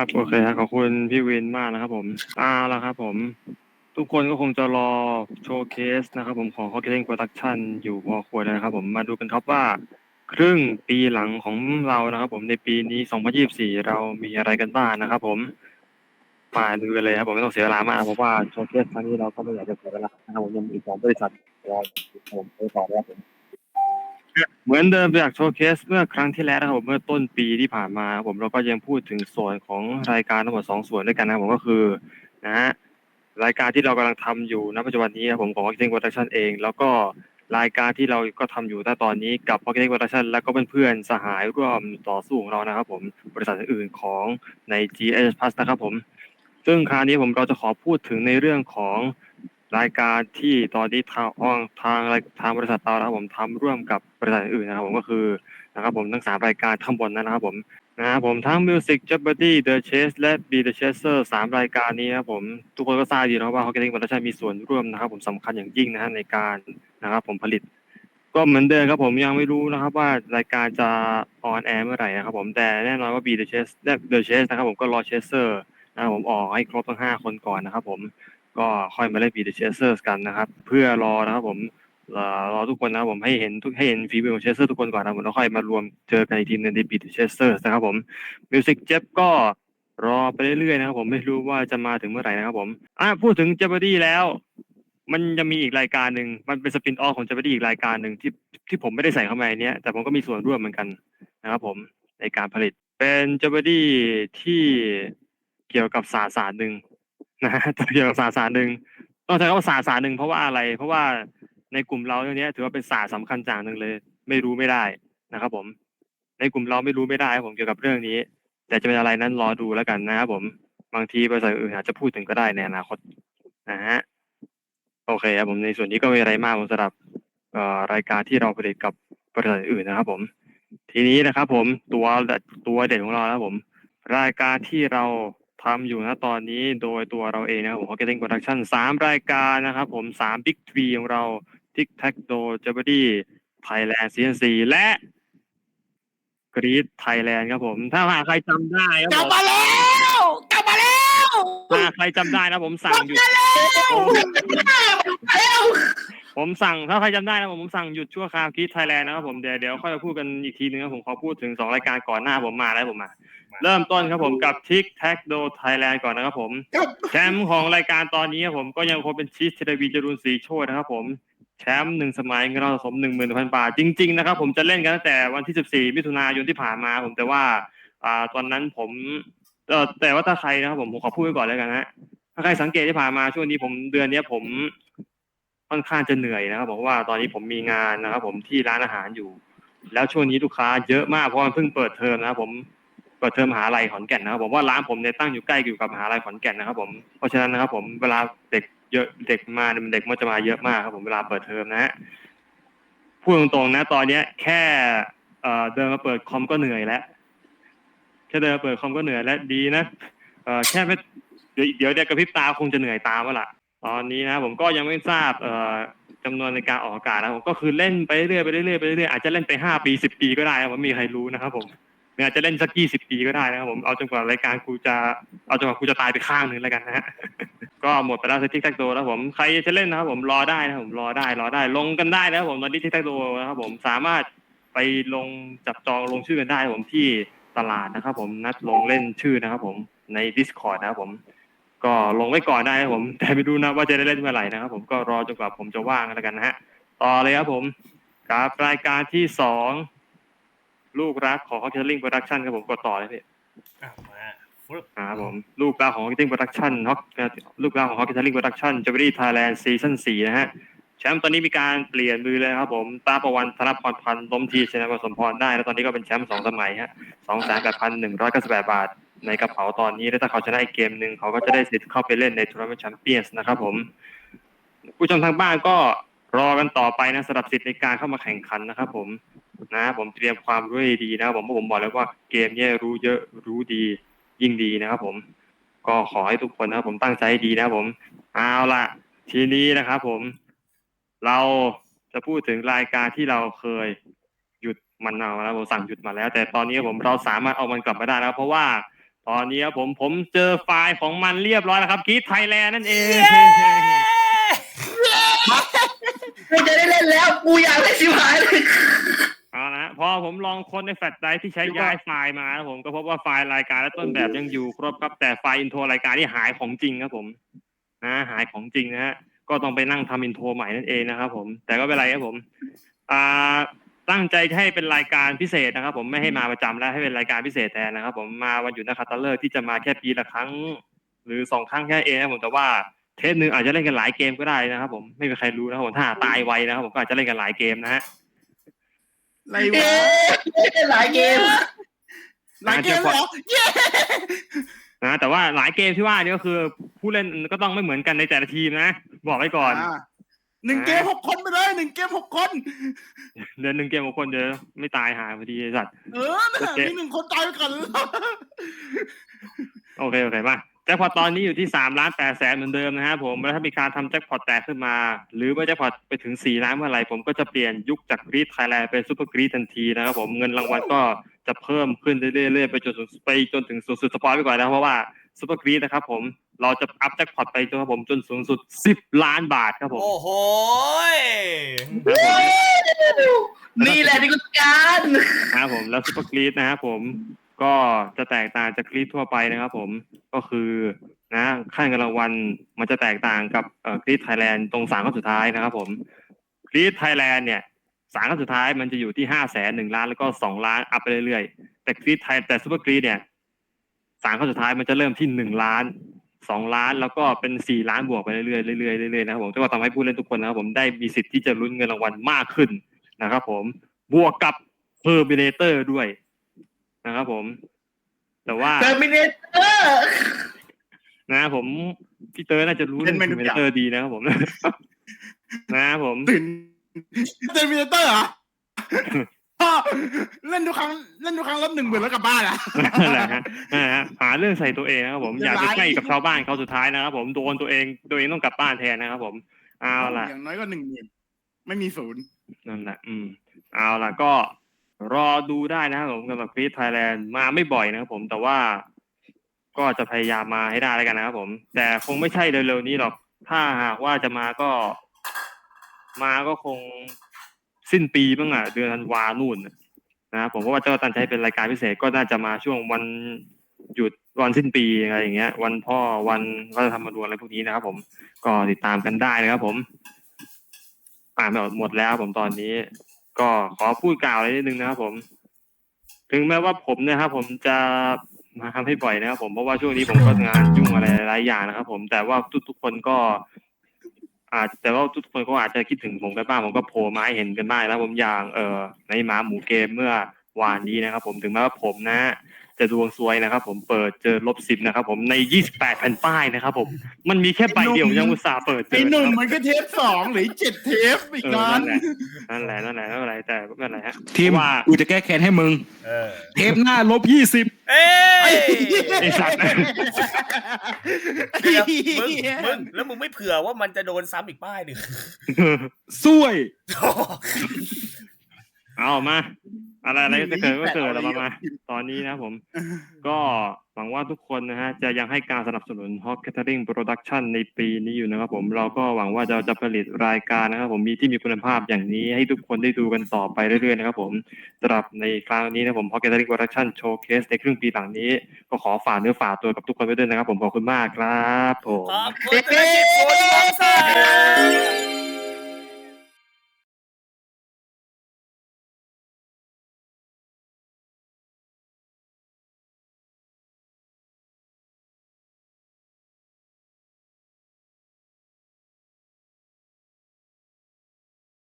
ครับโอเคครับขอบคุณพี่วินมากนะครับผมเอาละครับ ผม ทุกคนก็คงจะรอโชว์เคสนะครับ ผมของ h o c k e t i n g Production อยู่พอควรนะครับ ผมมาดูกันครับว่า ครึ่งปีหลังของเรานะครับ ผมในปีนี้ 2024 เรามีอะไรกันบ้างนะครับผมมาดูกันเลยครับผมไม่ต้องเสียเวลามากเพราะว่าโชว์เคสครั้งนี้เราก็ไม่อยากจะเสียเวลานะครับผมยังมีอีกสองบริษัทรอผมไปต่อแล้วผม เหมือนเดิมจากโชว์เคสเมื่อครั้งที่แล้วนะครับผมเมื่อต้นปีที่ผ่านมาครับผมเราก็ยังพูดถึงส่วนของรายการทั้งหมดสองส่วนด้วยกันนะครับผมก็คือนะฮะรายการที่เรากำลังทำอยู่ณปัจจุบันนี้ครับผมของ Marketing Production เอง แล้วก็รายการที่เราก็ทำอยู่ณตอนนี้กับ Marketing Production แล้วก็เพื่อนๆสหายร่วมต่อสู้ของเรานะครับผมบริษัทอื่นๆของใน GS Plus นะครับผม ซึ่งคราวนี้ผมเราจะขอพูดถึงในเรื่องของ รายการที่ตอนนี้ทางทางทางทางบริษัทเรานะครับผมทำร่วมกับบริษัทอื่นนะครับผมก็คือนะครับผมทั้งสามรายการข้างบนนั้นนะครับผมนะครับผมทั้ง Music Jeopardy The Chase และ Be The Chaser สามรายการนี้นะครับผมทุกคนก็ทราบดีนะครับว่า Marketing Production มีส่วนร่วมนะครับผมสำคัญอย่างยิ่งนะฮะในการนะครับผมผลิต ก็เหมือนเดิมครับผมยังไม่รู้นะครับว่ารายการจะออนแอร์เมื่อไหร่นะครับผมแต่แน่นอนว่า Be The Chase และ The Chase นะครับผมก็รอ Chaser นะครับผมออกให้ครบทั้งห้าคนก่อนนะครับผม ก็ค่อยมาเล่น Be The Chasers กันนะครับ เพื่อรอนะครับผมเอ่อรอทุกคนนะครับผมให้เห็นทุกให้เห็นฝีมือของ Chaser ทุกคนก่อนนะครับผมแล้วค่อยมารวมเจอกันอีกทีหนึงใน Be The Chasers นะครับผม Music Jet ก็รอไปเรื่อยๆนะครับผมไม่รู้ว่าจะมาถึงเมื่อไหร่นะครับผมอะพูดถึง Jeopardy แล้ว มันจะมีอีกรายการหนึ่งมันเป็นสปินออฟของ Jeopardy อีกรายการหนึ่งที่ที่ผมไม่ได้ใส่เข้ามาในเนี้ยแต่ผมก็มีส่วนร่วมเหมือนกันนะครับผมในการผลิต เป็น Jeopardy ที่เกี่ยวกับศาสตร์ศาสตร์หนึ่ง นะฮะเกี่ยวกับศาสตร์ศาสตร์หนึ่งต้องใช้คำว่าศาสตร์ศาสตร์หนึ่งเพราะว่าอะไร เพราะว่าในกลุ่มเราเรื่องนี้ถือว่าเป็นศาสตร์สำคัญอย่างหนึ่งเลย ไม่รู้ไม่ได้นะครับ ผม ในกลุ่มเราไม่รู้ไม่ได้ครับผมเกี่ยวกับเรื่องนี้ แต่จะเป็นอะไรนั้นรอดูแล้วกันนะครับผมบางทีบริษัทอื่นอาจจะพูดถึงก็ได้ในอนาคตนะฮะโอเคครับผมในส่วนนี้ก็ไม่มีอะไรมากผมสำหรับเอ่อรายการที่เราผลิตกับบริษัทอื่นนะครับ ผม ทีนี้นะครับ ผมตัวตัวเด่นของเรานะครับผม รายการที่เรา ทำอยู่นะตอนนี้โดยตัวเราเองนะครับผม Marketing Production สามรายการนะครับผมสาม Big t h r e e ของเรา Tic Tac Toe Jeopardy Thailand CNC และ Greed Thailand ครับผม ถ้าหากใครจำได้ครับกลัผบมมาแล้ว กลับมาแล้วถ้าใครจำได้นะผมสั่งหยุดแล้วผมสั่งถ้าใครจำได้นะผมผมสั่งหยุดชั่วคราวคิดไทยแลนด์นะครับผมเดี๋ยวเดี๋ยวค่อยมาพูดกันอีกทีนึงครับผมขอพูดถึงสองรายการก่อนหน้าผมมาแล้วผมมา เริ่มต้นครับผมกับ Tic Tac Toe Thailand ก่อนนะครับผมครับแชมป์ของรายการตอนนี้ครับผมก็ยังคงเป็นชีสเทเลวีจรุนศรีโชตนะครับผมแชมป์หนึ่งสมัยเงินรางวัลสะสมหนึ่งหมื่นพันบาทจริง ๆ นะครับ ผมจะเล่นกันตั้งแต่วันที่สิบสี่มิถุนายนที่ผ่านมาผมแต่ว่า อ่าตอนนั้นผมเออแต่ว่าถ้าใครนะครับผมผมขอพูดไว้ก่อนแล้วกันนะฮะถ้าใครสังเกตที่ผ่านมาช่วงนี้ผมเดือนเนี้ยผมค่อนข้างจะเหนื่อยนะครับผมว่าตอนนี้ผมมีงานนะครับ ผมที่ร้านอาหารอยู่ แล้วช่วงนี้ลูกค้าเยอะมากเพราะมันเพิ่งเปิดเทอมนะครับผม เปิดเทอมมหาลัยขอนแก่นนะครับผมว่าร้านผมเนี่ยตั้งอยู่ใกล้อยู่กับมหาลัยขอนแก่นนะครับ ผมเพราะฉะนั้นนะครับผมเวลาเด็กเยอะเด็กมาเด็กมันจะมาเยอะมากครับผมเวลาเปิดเทอมนะฮะพูดตรงๆนะ ตอนเนี้ย แค่เเดินมาเปิดคอมก็เหนื่อยแล้วแค่เดินมาเปิดคอมก็เหนื่อยแล้วดีนะเอ่อแค่ไม่เดี๋ยวเดี๋ยวเดี๋ยวกระพริบตาคงจะเหนื่อยตามแล้วล่ะตอนนี้นะผมก็ยังไม่ทราบเอ่อจำนวนในการออกอากาศนะผมก็คือเล่นไปเรื่อยไปเรื่อยไปเรื่อยอาจจะเล่นไปห้าปีสิบปีก็ได้ผมไม่มีใครรู้นะครับผม หรืออาจะเล่นสักยี่สิบปีก็ได้นะครับผมเอาจนกว่ารายการกูจะเอาจนกว่ากูจะตายไปข้างหนึ่งแล้วกันนะฮะ ก็หมดไปแล้วสติ๊กแท็กโตแล้วผมใครจะเล่นนะครับผมรอได้นะครับผมรอได้รอได้ลงกันได้นะครับผมตอนนี้ทิกแท็กโตนะครับผมสามารถไปลงจับจองลงชื่อกันได้ครับผมที่ตลาดนะครับ ผมนัดลงเล่นชื่อนะครับผมใน Discord นะครับผม ก็ลงไว้ก่อนได้ครับผม แต่ไม่รู้นะว่าจะได้เล่นเมื่อไหร่นะครับผมก็รอจนกว่าผมจะว่างแล้วกันนะฮะต่อเลยครับผมกับรายการที่สอง ลูกรักของ h o c k e t i n g Production ครับผมกดต่อเลยพี่อะมาฟึบครับผมลูกรักของ h o c k e t i n g Production ฮอกลูกรักของ h o c k e t i n g Production j e w e l r y Thailand Season 4นะฮะแชมป์ตอนนี้มีการเปลี่ยนมือเลยครับผมตาประวันธนพรพันธ์ล้มทีชนะผสมพรได้แล้วตอนนี้ก็เป็นแชมป์สองสมัยฮะสองแสนแปดพันหนึ่งร้อยเก้าสิบแปดบาท ในกระเป๋าตอนนี้แล้วถ้าเขาชนะอีกเกมหนึ่งเขาก็จะได้สิทธิ์เข้าไปเล่นในทัวร์นาเมนต์แชมเปี้ยนส์นะครับผม ผู้ชมทางบ้านก็รอกันต่อไปนะสำหรับสิทธิ์ในการเข้ามาแข่งขันนะครับผม นะ ผมเตรียมความรู้ให้ดีนะครับผมเพราะผมบอกแล้วว่าเกมเนี้ยรู้เยอะรู้ดียิ่งดีนะครับผม ก็ขอให้ทุกคนนะครับผมตั้งใจให้ดีนะครับผมเอาล่ะทีนี้นะครับผม เราจะพูดถึงรายการที่เราเคยหยุดมันเอาแล้วผมสั่งหยุดมาแล้ว แต่ตอนนี้ผมเราสามารถเอามันกลับมาได้แล้วเพราะว่าตอนนี้ครับผมผมเจอไฟล์ของมันเรียบร้อยแล้วครับกีทไทยแลนด์นั่นเองไม่จะได้เล่นแล้ว กูอยากเล่นชิบหายเลย เอาละฮะพอผมลองค้นในแฟลชไดรฟ์ที่ใช้ย้ายไฟล์มาแล้วผมก็พบว่าไฟล์รายการและต้นแบบยังอยู่ครบครับแต่ไฟล์อินโทรรายการที่หายของจริงครับผมนะหายของจริงนะฮะก็ต้องไปนั่งทำอินโทรใหม่นั่นเองนะครับผมแต่ก็ไม่เป็นไรครับผมอ่าตั้งใจให้เป็นรายการพิเศษนะครับ ผมไม่ให้มาประจำแล้วให้เป็นรายการพิเศษแทนนะครับ ผมมาวันหยุดนักขัตฤกษ์ที่จะมาแค่ปีละครั้ง หรือสองครั้งแค่เองนะครับผมแต่ว่าเทปหนึ่งอาจจะเล่นกันหลายเกมก็ได้นะครับ ผมไม่มีใครรู้นะครับผมถ้าตายไวนะครับ ผมก็อาจจะเล่นกันหลายเกมนะฮะ อะไรเอ๊วะะหลายเกม หลายเกมเหรอเย้นะแต่ว่าหลายเกมที่ว่านี่ก็คือ ผู้เล่นก็ต้องไม่เหมือนกันในแต่ละทีมนะ บอกไว้ก่อนอ่าหนึ่งเกมหกคนไปเลยหนึ่งเกมหกคนเดือนหนึ่งเกมของคนเดียวไม่ตายหาพอดีไอ้สัตว์เออนะโอเคมีหนึ่งคนตายไปก่อนโอเคโอเคมา แจ็คพอตตอนนี้อยู่ที่สามล้านแปดแสนเหมือนเดิมนะครับผมแล้วถ้ามีการทำแจ็คพอตแตกขึ้นมา หรือว่าแจ็คพอตไปถึงสี่ล้านเมื่อไหร่ผมก็จะเปลี่ยนยุคจากกรีดไทยแลนด์เป็นซูเปอร์กรีดทันทีนะครับผมเงินรางวัลก็จะเพิ่มขึ้นเรื่อยๆไปจนถึงไปจนถึงสูงสุดสปอยไปก่อนนะเพราะว่าซูเปอร์กรีดนะครับผมเราจะอัพแจ็คพอตไปจนครับผมจนสูงสุดสิบล้านบาทครับผมโอ้โหยนี่แหละที่กูต้องการนะครับผมแล้วซูเปอร์กรีดนะครับผม ก็จะแตกต่างจากกรีดทั่วไปนะครับผมก็คือนะขั้นเงินรางวัลมันจะแตกต่างกับเอ่อกรีดไทยแลนด์ตรงสามข้อสุดท้ายนะครับผมกรีดไทยแลนด์เนี่ยสามข้อสุดท้ายมันจะอยู่ที่ห้าแสนหนึ่งล้านแล้วก็สองล้านอัพไปเรื่อยๆ แต่กรีดไทยแต่ซูเปอร์กรีดเนี่ยสามข้อสุดท้ายมันจะเริ่มที่หนึ่งล้านสองล้านแล้วก็เป็นสี่ล้านบวกไปเรื่อยๆเรื่อยๆเรื่อยๆนะครับผมก็ทำให้ผู้เล่นทุกคนนะครับผมได้มีสิทธิ์ที่จะลุ้นเงินรางวัลมากขึ้นนะครับผมบวกกับเ e อร์มิเนเตอร์ด้วย นะครับผม แต่ว่าเทอร์มินเตอร์ นะครับผมพี่เตอร์น่าจะรู้เรื่องเ e อร์มิเนเตอร์ดีนะครับผม นะครับผม ตื่นเตอร์มินเตอร์เหรอพ่อเล่นทุกครั้งเล่นทุกครั้งรับหนึ่งหมื่นแล้วกลับบ้านอะ นั่นแหละฮะนั่นแหละฮะหาเรื่องใส่ตัวเองนะครับผมเรีอยบยากร้จะอยใกล้กับชาวบ้านเขาสุดท้ายนะครับผมโดนตัวเองตัวเองต้องกลับบ้านแทนนะครับผมเอาล่ะ อย่างน้อยก็หนึ่งหมื่นไม่มีศูนย์นั่นแหละ อืม เอาล่ะก็ รอดูได้นะครับผมสำหรับกรีดไทยแลนด์มาไม่บ่อยนะครับผมแต่ว่าก็จะพยายามมาให้ได้แล้วกันนะครับผม แต่คงไม่ใช่เร็วๆนี้หรอก ถ้าหากว่าจะมาก็ มาก็คงสิ้นปีบ้างอะเดือนธันวานู่นนะนะครับผมเพราะว่าเจ้าตันใช้เป็นรายการพิเศษก็น่าจะมาช่วงวันหยุดวันสิ้นปีอะไรอย่างเงี้ย วันพ่อวันก็จะทำมาดวนอะไรพวกนี้นะครับผมก็ติดตามกันได้นะครับผมอ่านไปหมดแล้วผมตอนนี้ ก็ขอพูดกล่าวอะไรนิดนึงนะครับผม ถึงแม้ว่าผมเนะครับผมจะมาทำให้บ่อยนะครับผมเพราะว่าช่วงนี้ผมก็งานยุ่งอะไรหลายอย่างนะครับ ผมแต่ว่าทุกๆคนก็ อาจแต่ว่าทุกคนก็อาจจะคิดถึงผมกันบ้างผมก็โผล่มาให้เห็นกันบ้างแล้วผมอย่างเออในหมาหมูเกมเมื่อวานนี้นะครับ ผมถึงแม้ว่าผมนะจะดวงซวยนะครับ ผมเปิดเจอลบสิบนะครับ ผมในยี่สิบแปดแผ่นป้ายนะครับ ผมมันมีแค่ใบเดียวผมยังอุตส่าห์เปิดเจไอ้อหนุ่มนะครับมันก็เทปสองหรือเจ็ดเทปอีกเออนั้นั่นนแหละนั่นแหละนั่นแหละไม่เป็นไรแต่ไม่เป็นไรฮะทีมว่ากูจะแก้แค้นให้มึงเออเทปหน้าลบยี่สิบเอ้ยไอ้สัตว์เดี๋ยวมึงมึงแล้วมึงไม่เผื่อว่ามันจะโดนซ้ำอีกป้ายหนึ่งสวย เอามา อะไรอะไรจะเกิดก็เกิดแล้วมามา ตอนนี้นะผม ก็หวังว่าทุกคนนะฮะ จะยังให้การสนับสนุน Hawk Catering Production ในปีนี้อยู่นะครับผมเราก็หวังว่าจะจะผลิตรายการนะครับผมมีที่มีคุณภาพอย่างนี้ให้ทุกคนได้ดูกันต่อไปเรื่อยๆนะครับผมสำหรับในครั้งนี้นะผม Hawk Catering Production Showcase ในครึ่งปีหลังนี้ ก็ขอฝากเนื้อฝากตัวกับทุกคนไว้ด้วยนะครับผมขอบคุณมากครับผมขอบคุณ